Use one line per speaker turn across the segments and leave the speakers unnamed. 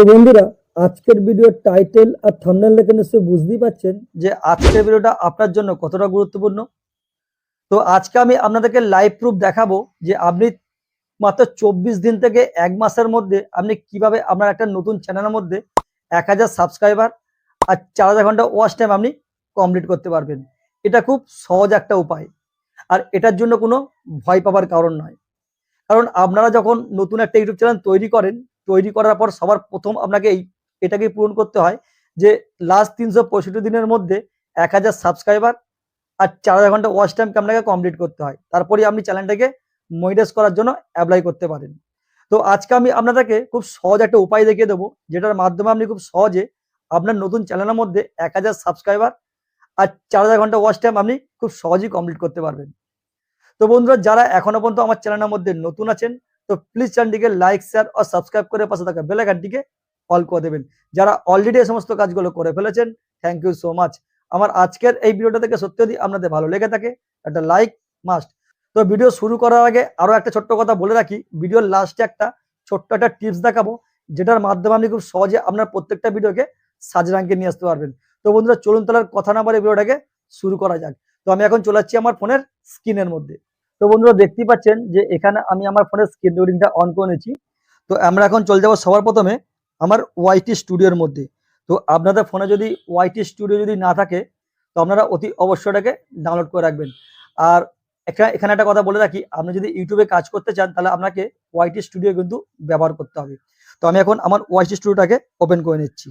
তো বন্ধুরা, আজকের ভিডিওর টাইটেল আর থাম্বনেল দেখে নিশ্চয়ই বুঝতেই পাচ্ছেন যে আজকের ভিডিওটা আপনার জন্য কতটা গুরুত্বপূর্ণ। তো আজকে আমি আপনাদেরকে লাইভ প্রুফ দেখাবো যে আপনি মাত্র চব্বিশ দিন থেকে এক মাসের মধ্যে আপনি কীভাবে আপনার একটা নতুন চ্যানেলের মধ্যে এক হাজার সাবস্ক্রাইবার আর চার হাজার ঘণ্টা ওয়াচ টাইম আপনি কমপ্লিট করতে পারবেন। এটা খুব সহজ একটা উপায়। আর এটার জন্য কোনো ভয় পাবার কারণ নয়। কারণ আপনারা যখন নতুন একটা ইউটিউব চ্যানেল তৈরি করেন তৈরি করার পর সবার প্রথম আপনাকে এই, এটাকে পূরণ করতে হয় যে লাস্ট তিনশো পঁয়ষট্টি দিনের মধ্যে এক হাজার সাবস্ক্রাইবার আর চার হাজার ঘণ্টা ওয়াচ টাইমকে আপনাকে কমপ্লিট করতে হয়। তারপরে আপনি চ্যানেলটাকে মনিটাইজ করার জন্য অ্যাপ্লাই করতে পারেন। তো আজকে আমি আপনাদেরকে খুব সহজ একটা উপায় দেখিয়ে দেবো, যেটার মাধ্যমে আপনি খুব সহজে আপনার নতুন চ্যানেলের মধ্যে এক হাজার সাবস্ক্রাইবার আর চার হাজার ঘণ্টা ওয়াচ টাইম আপনি খুব সহজেই কমপ্লিট করতে পারবেন। তো বন্ধুরা, যারা এখনও পর্যন্ত আমার চ্যানেলের মধ্যে নতুন আছেন তো প্লিজ চ্যানেলটিকে লাইক শেয়ার ও সাবস্ক্রাইব করে পাশে থাকা বেল আইকনটিকে অল করে দেবেন। যারা অলরেডি এই সমস্ত কাজগুলো করে ফেলেছেন থ্যাংক ইউ সো মাচ আমার আজকের এই ভিডিওটা থেকে সত্যি যদি আপনাদের ভালো লেগে থাকে, একটা লাইক মাস্ট তো ভিডিও শুরু করার আগে আরও একটা ছোট্ট কথা বলে রাখি। ভিডিওর লাস্টে একটা ছোট্ট একটা টিপস দেখাবো, যেটার মাধ্যমে আপনি খুব সহজে আপনার প্রত্যেকটা ভিডিওকে সাজরাঙ্কে নিয়ে আসতে পারবেন। তো বন্ধুরা, চলুন তাহলে কথা না বলে ভিডিওটাকে শুরু করা যাক। তো আমি এখন চলে যাচ্ছি আমার ফোনের স্ক্রিনের মধ্যে। তো বন্ধুরা দেখতেই পাচ্ছেন যে এখানে আমি আমার ফোনের স্ক্রিন রেকর্ডিংটা অন করে নিয়েছি। তো আমরা এখন চলে যাব সবার প্রথমে আমার ওয়াইটি স্টুডিওর মধ্যে। তো আপনাদের ফোনে যদি ওয়াইটি স্টুডিও যদি না থাকে, তো আপনারা অতি অবশ্যই এটাকে ডাউনলোড করে রাখবেন। আর এখানে এখানে একটা কথা বলে রাখি, আপনি যদি ইউটিউবে কাজ করতে চান, তাহলে আপনাকে ওয়াইটি স্টুডিও কিন্তু ব্যবহার করতে হবে। তো আমি এখন আমার ওয়াইটি স্টুডিওটাকে ওপেন করে নিচ্ছি।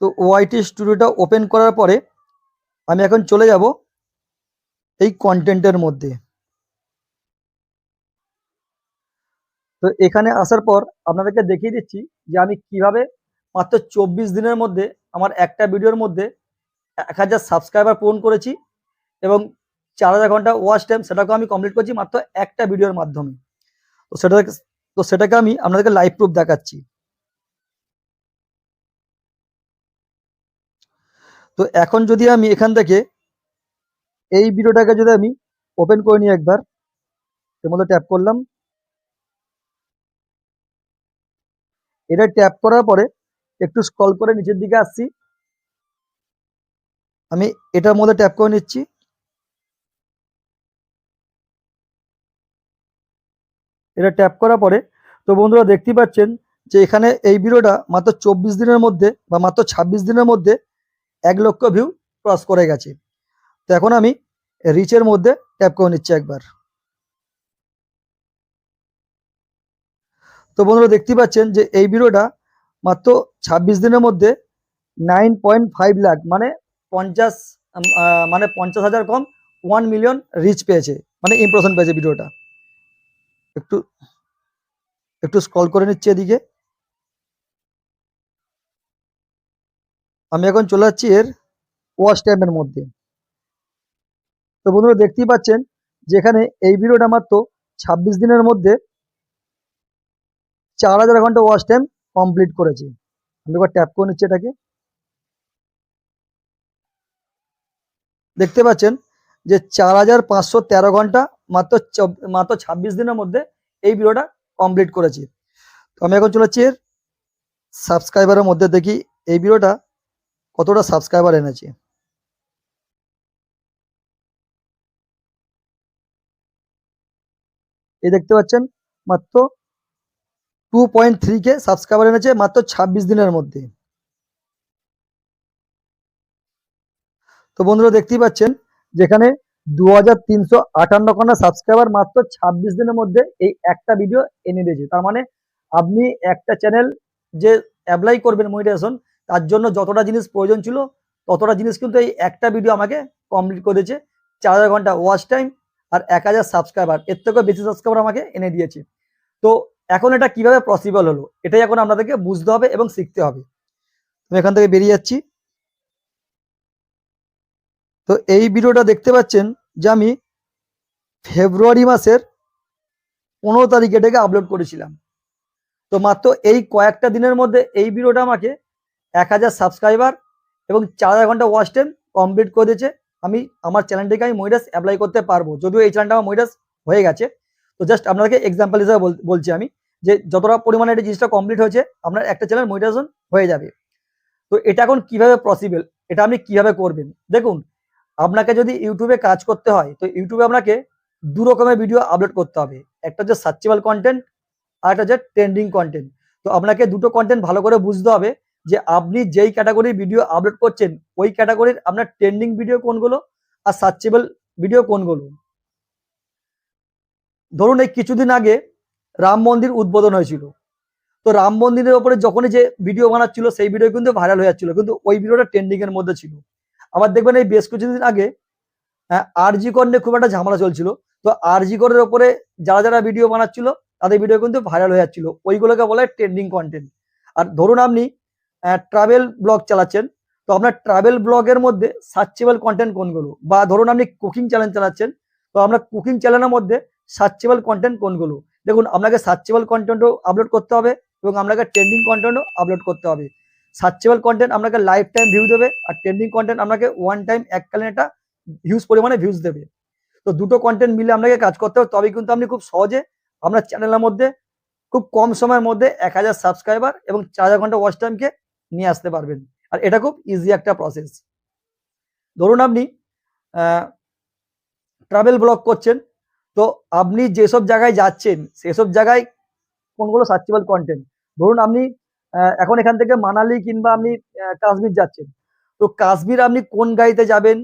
তো ওয়াইটি স্টুডিওটা ওপেন করার পরে আমি এখন চলে যাব এই কন্টেন্টের মধ্যে। তো এখানে আসার পর আপনাদেরকে দেখিয়ে দিচ্ছি যে আমি কীভাবে মাত্র চব্বিশ দিনের মধ্যে আমার একটা ভিডিওর মধ্যে এক হাজার সাবস্ক্রাইবার পূরণ করেছি এবং চার হাজার ঘণ্টা ওয়াচ টাইম সেটাকেও আমি কমপ্লিট করছি মাত্র একটা ভিডিওর মাধ্যমে। তো সেটা তো সেটাকে আমি আপনাদেরকে লাইভ প্রুফ দেখাচ্ছি। তো এখন যদি আমি এখান থেকে এই ভিডিওটাকে যদি আমি ওপেন করে নিই একবার, এর মধ্যে ট্যাপ করলাম। এটা ট্যাপ করার পরে একটু স্ক্রল করে নিচের দিকে আসছি। আমি এটার মধ্যে ট্যাপ করে নিচ্ছি। এটা ট্যাপ করার পরে, তো বন্ধুরা দেখতেই পাচ্ছেন যে এখানে এই ভিডিওটা মাত্র চব্বিশ দিনের মধ্যে বা মাত্র ছাব্বিশ দিনের মধ্যে এক লক্ষ ভিউ ক্রস করে গেছে। তো এখন আমি রিচের মধ্যে ট্যাপ করে নিচ্ছি একবার। তো বন্ধুরা দেখতে পাচ্ছেন যে এই ভিডিওটা মাত্র ছাব্বিশ দিনের মধ্যে নাইন পয়েন্ট ফাইভ লাখ মানে পঞ্চাশ মানে পঞ্চাশ হাজার কম ওয়ান মিলিয়ন রিচ পেয়েছে মানে ইমপ্রেশন পেয়েছে ভিডিওটা একটু একটু স্ক্রল করে নিচ্ছে এদিকে। আমি এখন চলে যাচ্ছি এর ওয়াচ টাইমের মধ্যে। তো বন্ধুরা, দেখতেই পাচ্ছেন যেখানে এই ভিডিওটা মাত্র ছাব্বিশ দিনের মধ্যে চার হাজার ঘণ্টা ওয়াচ টাইম কমপ্লিট করেছে। আমি একবার ট্যাপ করে নিচ্ছি এটাকে। দেখতে পাচ্ছেন যে চার হাজার পাঁচশো তেরো ঘণ্টা মাত্র মাত্র ছাব্বিশ দিনের মধ্যে এই ভিডিওটা কমপ্লিট করেছে। তো আমি এখন চলে যাচ্ছি এর সাবস্ক্রাইবারের মধ্যে দেখি এই ভিডিওটা কতটা সাবস্ক্রাইবার এনেছে? এই দেখতে পাচ্ছেন, মাত্র two point three K subscriber এনেছে মাত্র ছাব্বিশ দিনের মধ্যে। তো বন্ধুরা দেখতেই পাচ্ছেন, যেখানে দু হাজার তিনশো আটান্ন খানা সাবস্ক্রাইবার মাত্র ছাব্বিশ দিনের মধ্যে এই একটা ভিডিও এনে দিয়েছে। তার মানে আপনি একটা চ্যানেল যে অ্যাপ্লাই করবেন মনিটাইজেশন তার জন্য যতটা জিনিস প্রয়োজন ছিল, ততটা জিনিস কিন্তু এই একটা ভিডিও আমাকে কমপ্লিট করে দিয়েছে। চার হাজার ঘণ্টা ওয়াচ টাইম আর এক হাজার সাবস্ক্রাইবার এর থেকেও বেশি সাবস্ক্রাইবার আমাকে এনে দিয়েছে। তো এখন এটা কীভাবে পসিবল হলো? এটাই এখন আপনাদেরকে বুঝতে হবে এবং শিখতে হবে। আমি এখান থেকে বেরিয়ে যাচ্ছি। তো এই ভিডিওটা দেখতে পাচ্ছেন যে আমি ফেব্রুয়ারি মাসের পনেরো তারিখে এটাকে আপলোড করেছিলাম। তো মাত্র এই কয়েকটা দিনের মধ্যে এই ভিডিওটা আমাকে এক হাজার সাবস্ক্রাইবার এবং চার হাজার ঘণ্টা ওয়াচ টাইম কমপ্লিট করে দিয়েছে। আমি, আমার চ্যানেলটিকে আমি মইডাস অ্যাপ্লাই করতে পারব। যদিও এই চ্যানেলটা আমার মইডাস হয়ে গেছে। তো জাস্ট আপনাদেরকে এক্সাম্পল হিসেবে বল- বলছি আমি যে যতটা পরিমাণে এই জিনিসটা কমপ্লিট হয়েছে, আপনার একটা চ্যানেল মনিটাইজেশন হয়ে যাবে। তো এটা এখন কীভাবে পসিবল এটা আপনি কীভাবে করবেন? দেখুন, আপনাকে যদি ইউটিউবে কাজ করতে হয়, তো ইউটিউবে আপনাকে দু রকমের ভিডিও আপলোড করতে হবে। একটা হচ্ছে সার্চেবল কন্টেন্ট আর একটা হচ্ছে ট্রেন্ডিং কন্টেন্ট তো আপনাকে দুটো কন্টেন্ট ভালো করে বুঝতে হবে। যে আপনি যেই ক্যাটাগরির ভিডিও আপলোড করছেন, ওই ক্যাটাগরির আপনার ট্রেন্ডিং ভিডিও কোনগুলো আর সার্চেবল ভিডিও কোনগুলো? ধরুন এই কিছুদিন আগে রাম মন্দির উদ্বোধন হয়েছিল। তো রাম মন্দিরের ওপরে যখনই যে ভিডিও বানাচ্ছিল, সেই ভিডিও কিন্তু ভাইরাল হয়ে যাচ্ছিল। কিন্তু ওই ভিডিওটা ট্রেন্ডিং এর মধ্যে ছিল। আবার দেখবেন এই বেশ কিছুদিন আগে আরজি কর নিয়ে খুব একটা ঝামেলা চলছিল। তো আরজি করের ওপরে যারা যারা ভিডিও বানাচ্ছিল, তাদের ভিডিও কিন্তু ভাইরাল হয়ে যাচ্ছিল। ওইগুলোকে বলা হয় ট্রেন্ডিং কন্টেন্ট আর ধরুন আপনি ট্রাভেল ব্লগ চালাচ্ছেন। তো আপনার ট্রাভেল ব্লগের মধ্যে সার্চেবল কন্টেন্ট কোনগুলো? বা ধরুন আপনি কুকিং চ্যানেল চালাচ্ছেন, তো আপনার কুকিং চ্যানেলের মধ্যে সার্চেবল কন্টেন্ট কোনগুলো? দেখুন, আপনাকে সার্চেবল কন্টেন্টও আপলোড করতে হবে এবং আপনাকে ট্রেন্ডিং কন্টেন্টও আপলোড করতে হবে। সার্চেবল কন্টেন্ট আপনাকে লাইফ টাইম ভিউ দেবে আর ট্রেন্ডিং কন্টেন্ট আপনাকে ওয়ান টাইম এককালীন একটা হিউজ পরিমাণে ভিউজ দেবে। তো দুটো কন্টেন্ট মিলে আপনাকে কাজ করতে হবে তবে কিন্তু আপনি খুব সহজে আপনার চ্যানেলের মধ্যে খুব কম সময়ের মধ্যে এক হাজার সাবস্ক্রাইবার এবং চার হাজার ঘণ্টা ওয়াচ টাইমকে নিয়ে আসতে পারবেন। আর এটা খুব ইজি একটা প্রসেস ধরুন আপনি ট্রাভেল ব্লগ করছেন, তো আপনি যেসব জায়গায় যাচ্ছেন, সেসব জায়গায় কোনগুলো সার্চেবল কন্টেন্ট ধরুন আপনি এখন এখান থেকে মানালি কিংবা আপনি কাশ্মীর যাচ্ছেন। তো কাশ্মীর আপনি কোন গাড়িতে যাবেন,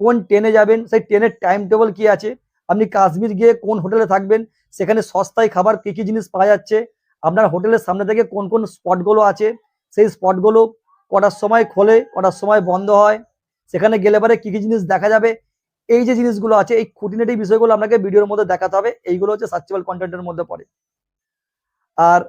কোন ট্রেনে যাবেন, সেই ট্রেনের টাইম টেবল কি আছে? আপনি কাশ্মীর গিয়ে কোন হোটেলে থাকবেন? সেখানে সস্তায় খাবার কী কী জিনিস পাওয়া যাচ্ছে? আপনার হোটেলের সামনে থেকে কোন কোন স্পটগুলো আছে? সেই স্পটগুলো কটার সময় খোলে, কটার সময় বন্ধ হয়, সেখানে গেলে পরে কী কী জিনিস দেখা যাবে? এই যে জিনিসগুলো আছে, এই খুঁটিনাটি বিষয়গুলো আপনাকে ভিডিওর মধ্যে দেখাতে হবে, এইগুলো হচ্ছে সার্চেবল কন্টেন্টের মধ্যে পড়ে। আর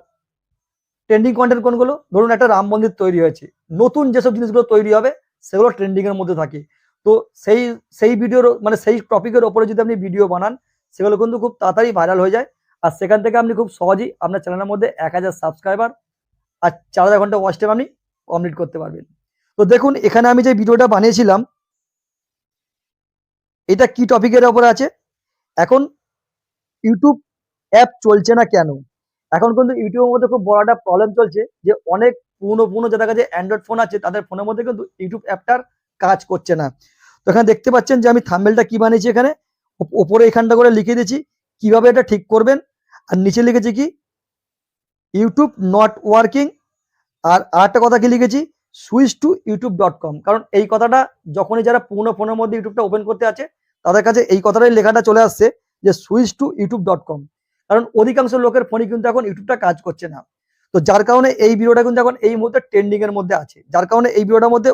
ট্রেন্ডিং কন্টেন্ট কোনগুলো? ধরুন একটা রাম মন্দির তৈরি হয়েছে, নতুন যেসব জিনিসগুলো তৈরি হবে, সেগুলো ট্রেন্ডিংয়ের মধ্যে থাকে। তো সেই সেই ভিডিওর মানে সেই টপিকের ওপরে যদি আপনি ভিডিও বানান, সেগুলো কিন্তু খুব তাড়াতাড়ি ভাইরাল হয়ে যায়। আর সেখান থেকে আপনি খুব সহজেই আপনার চ্যানেলের মধ্যে এক হাজার সাবস্ক্রাইবার আর চার হাজার ঘণ্টা ওয়াচ টাইম আপনি কমপ্লিট করতে পারবেন। তো দেখুন, এখানে আমি যে ভিডিওটা বানিয়েছিলাম, এটা কি টপিকের ওপরে আছে? এখন ইউটিউব অ্যাপ চলছে না কেন? এখন কিন্তু ইউটিউবের মধ্যে খুব বড় একটা প্রবলেম চলছে যে অনেক পুরনো পুরনো যাদের কাছে অ্যান্ড্রয়েড ফোন আছে, তাদের ফোনের মধ্যে কিন্তু ইউটিউব অ্যাপটার কাজ করছে না। তো এখানে দেখতে পাচ্ছেন যে আমি থাম্বেলটা কি বানিয়েছি এখানে? ওপ- ওপরে এখানটা করে লিখে দিয়েছি, কীভাবে এটা ঠিক করবেন? আর নিচে লিখেছি কি? ইউটিউব নট ওয়ার্কিং আর আরেকটা কথা কি লিখেছি? Switch to YouTube dot com. কারণ এই কথাটা যখনই যারা পুরনো ফোনের মধ্যে ইউটিউবটা ওপেন করতে আছে, তাদের কাছে এই কথাটাই লেখাটা চলে আসছে যে switch to YouTube dot com. কারণ অধিকাংশ লোকের ফোনে কিন্তু এখন ইউটিউবটা কাজ করছে না। তো যার কারণে এই ভিডিওটা কিন্তু এখন এই মুহূর্তে ট্রেন্ডিং এর মধ্যে আছে। যার কারণে এই ভিডিওটার মধ্যে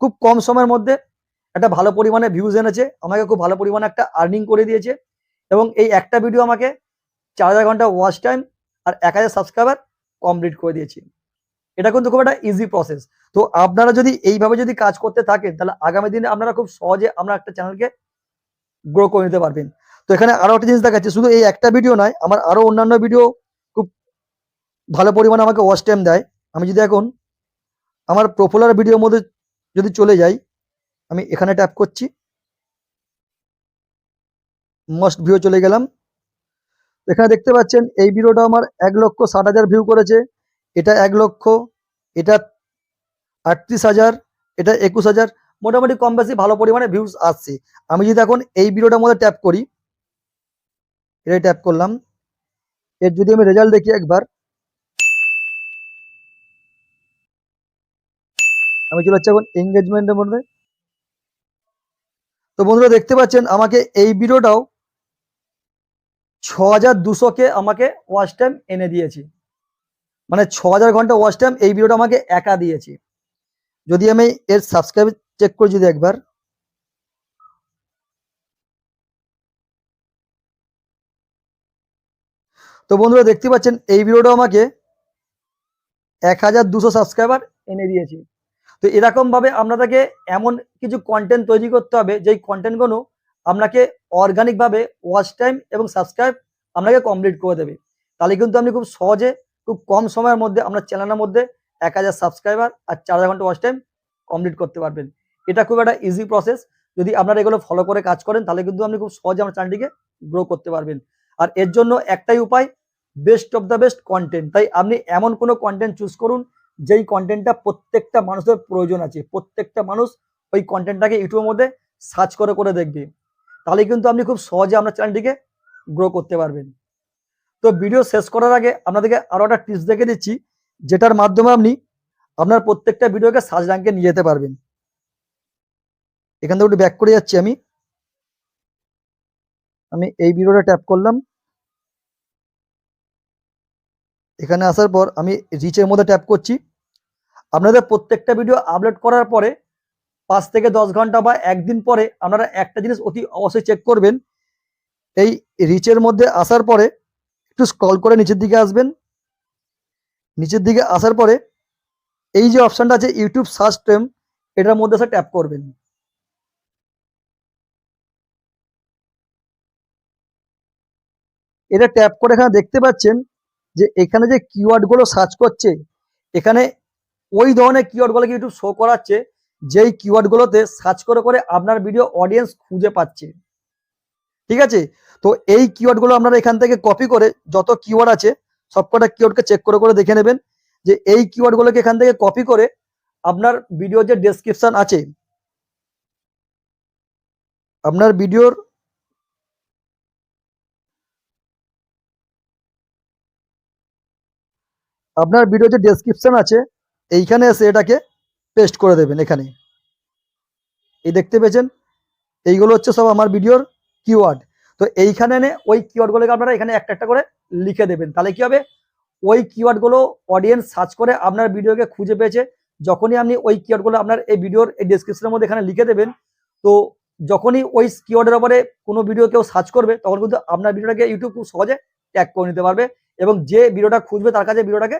খুব কম সময়ের মধ্যে একটা ভালো পরিমাণে ভিউজ এনেছে, আমাকে খুব ভালো পরিমাণে একটা আর্নিং করে দিয়েছে। এবং এই একটা ভিডিও আমাকে চার হাজার ঘণ্টা ওয়াচ টাইম আর এক হাজার সাবস্ক্রাইবার কমপ্লিট করে দিয়েছি। এটা কিন্তু খুব একটা ইজি প্রসেস তো আপনারা যদি এইভাবে যদি কাজ করতে থাকেন, তাহলে আগামী দিনে আপনারা খুব সহজে আমরা একটা চ্যানেলকে গ্রো করে নিতে পারবেন। তো এখানে আরও একটা জিনিস দেখাচ্ছে, শুধু এই একটা ভিডিও নয়, আমার আরও অন্যান্য ভিডিও খুব ভালো পরিমাণে আমাকে ওয়াচ টাইম দেয়। আমি যদি এখন আমার পপুলার ভিডিওর মধ্যে যদি চলে যাই, আমি এখানে ট্যাপ করছি। মস্ট ভিউ চলে গেলাম। এখানে দেখতে পাচ্ছেন, এই ভিডিওটা আমার এক লক্ষ ষাট হাজার ভিউ করেছে। এটা এক লক্ষ, এটা আটত্রিশ হাজার, এটা একুশ হাজার, মোটামুটি কম বেশি ভালো পরিমাণে ভিউজ আসছে। আমি যদি এখন এই ভিডিওটার মধ্যে ট্যাপ করি এটা ট্যাপ করলাম। এর যদি আমি রেজাল্ট দেখি একবার, আমি চলে যাচ্ছি এখন এঙ্গেজমেন্টের মধ্যে। তো বন্ধুরা, দেখতে পাচ্ছেন আমাকে এই ভিডিওটাও ছ হাজার দুশোকে আমাকে ওয়াচ টাইম এনে দিয়েছে। মানে ছ হাজার ঘণ্টা ওয়াচ টাইম এই ভিডিওটা আমাকে একা দিয়েছে। যদি আমি এর সাবস্ক্রাইব চেক করি যদি একবার। তো বন্ধুরা দেখতে পাচ্ছেন, এই ভিডিওটা আমাকে এক হাজার দুশো সাবস্ক্রাইবার এনে দিয়েছে। তো এরকম ভাবে আপনাদেরকে এমন কিছু কন্টেন্ট তৈরি করতে হবে, যেই কন্টেন্টগুলো আপনাকে অর্গানিক ভাবে ওয়াচ টাইম এবং সাবস্ক্রাইব আপনাকে কমপ্লিট করে দেবে। তাহলে কিন্তু আপনি খুব সহজে খুব কম সময়ের মধ্যে আপনার চ্যানেলের মধ্যে এক হাজার সাবস্ক্রাইবার আর চার হাজার ঘণ্টা ওয়াচ টাইম কমপ্লিট করতে পারবেন। এটা খুব একটা ইজি প্রসেস যদি আপনারা এগুলো ফলো করে কাজ করেন, তাহলে কিন্তু আপনি খুব সহজে আমার চ্যানেলটিকে গ্রো করতে পারবেন। আর এর জন্য একটাই উপায় best of the best content তাই আপনি এমন কোনো কন্টেন্ট চুজ করুন, যেই কন্টেন্টটা প্রত্যেকটা মানুষের প্রয়োজন আছে। প্রত্যেকটা মানুষ ওই কন্টেন্টটাকে ইউটিউবের মধ্যে সার্চ করে করে দেখবে। তাহলে কিন্তু আপনি খুব সহজে আপনার চ্যানেলটিকে গ্রো করতে পারবেন। তো ভিডিও শেষ করার আগে আপনাদেরকে আরও একটা টিপস দেখে দিচ্ছি, যেটার মাধ্যমে আপনি আপনার প্রত্যেকটা ভিডিওকে সার্চ র্যাঙ্কে নিয়ে যেতে পারবেন। এখান থেকে একটু ব্যাক করে যাচ্ছি আমি। আমি এই ভিডিওটা ট্যাপ করলাম। এখানে আসার পর আমি রিচের মধ্যে ট্যাপ করছি। আপনাদের প্রত্যেকটা ভিডিও আপলোড করার পরে পাঁচ থেকে দশ ঘণ্টা বা একদিন পরে আপনারা একটা জিনিস অতি অবশ্যই চেক করবেন। এই রিচের মধ্যে আসার পরে একটু স্ক্রল করে নিচের দিকে আসবেন। নিচের দিকে আসার পরে এই যে অপশনটা আছে ইউটিউব সার্চ টেম এটার মধ্যে এসে ট্যাপ করবেন। এটা ট্যাপ করে এখানে দেখতে পাচ্ছেন যে এখানে যে কিওয়ার্ডগুলো সার্চ করছে, এখানে ওই ধরনের কিওয়ার্ড গুলোকে ইউটিউব শো করাচ্ছে, যেই কিওয়ার্ড গুলোতে সার্চ করে করে আপনার ভিডিও অডিয়েন্স খুঁজে পাচ্ছে। ঠিক আছে? তো এই কিওয়ার্ডগুলো আপনারা এখান থেকে কপি করে যত কিওয়ার্ড আছে, সবকটা কিওয়ার্ডকে চেক করে করে দেখে নেবেন যে এই কিওয়ার্ড গুলোকে এখান থেকে কপি করে আপনার ভিডিওর যে ডেসক্রিপশন আছে, আপনার ভিডিওর আপনার ভিডিও যে ডেসক্রিপশন আছে, এইখানে এসে এটাকে পেস্ট করে দেবেন এখানে। এই দেখতে পেয়েছেন? এইগুলো হচ্ছে সব আমার ভিডিওর কিওয়ার্ড তো এইখানে এনে ওই কিওয়ার্ডগুলোকে আপনারা এখানে একটা একটা করে লিখে দেবেন। তাহলে কি হবে? ওই কিওয়ার্ডগুলো অডিয়েন্স সার্চ করে আপনার ভিডিওকে খুঁজে পেয়েছে। যখনই আপনি ওই কিওয়ার্ডগুলো আপনার এই ভিডিওর এই ডেসক্রিপশনের মধ্যে এখানে লিখে দেবেন, তো যখনই ওই কিওয়ার্ডের উপরে কোনো ভিডিও কেউ সার্চ করবে, তখন কিন্তু আপনার ভিডিওটাকে ইউটিউব খুব সহজে ট্যাগ করে নিতে পারবে এবং যে ভিডিওটা খুঁজবে তার কাছে ভিডিওটাকে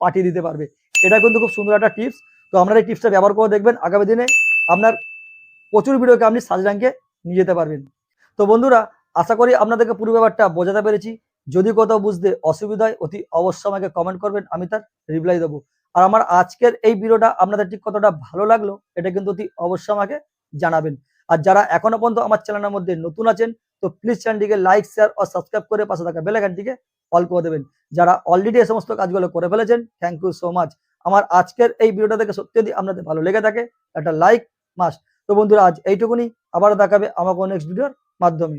পাঠিয়ে দিতে পারবে। এটা কিন্তু খুব সুন্দর একটা টিপস তো আপনারা এই টিপসটা ব্যবহার করে দেখবেন। আগামী দিনে আপনার প্রচুর ভিডিওকে আপনি সার্চ র্যাঙ্কে নিয়ে যেতে পারবেন। তো বন্ধুরা আশা করি আপনাদেরকে পুরো ব্যাপারটা বোঝাতে পেরেছি। যদি কোথাও বুঝতে অসুবিধা হয়, অতি অবশ্যই আমাকে কমেন্ট করবেন, আমি তার রিপ্লাই দেবো। আর আমার আজকের এই ভিডিওটা আপনাদের ঠিক কতটা ভালো লাগল, এটা কিন্তু অতি অবশ্যই আমাকে জানাবেন। আর যারা এখনও পর্যন্ত আমার চ্যানেলের মধ্যে নতুন আছেন, তো প্লিজ চ্যানেলটিকে লাইক শেয়ার ও সাবস্ক্রাইব করে পাশে থাকা বেলাইকানটিকে অল করে দেবেন। যারা অলরেডি এই সমস্ত কাজগুলো করে ফেলেছেন থ্যাংক ইউ সো মাচ আমার আজকের এই ভিডিওটা দেখে সত্যি যদি আপনাদের ভালো লেগে থাকে, একটা লাইক মাস্ট তো বন্ধুরা, আজ এইটুকুনি। আবার দেখাবে আমাকে নেক্সট ভিডিওর মাধ্যমে।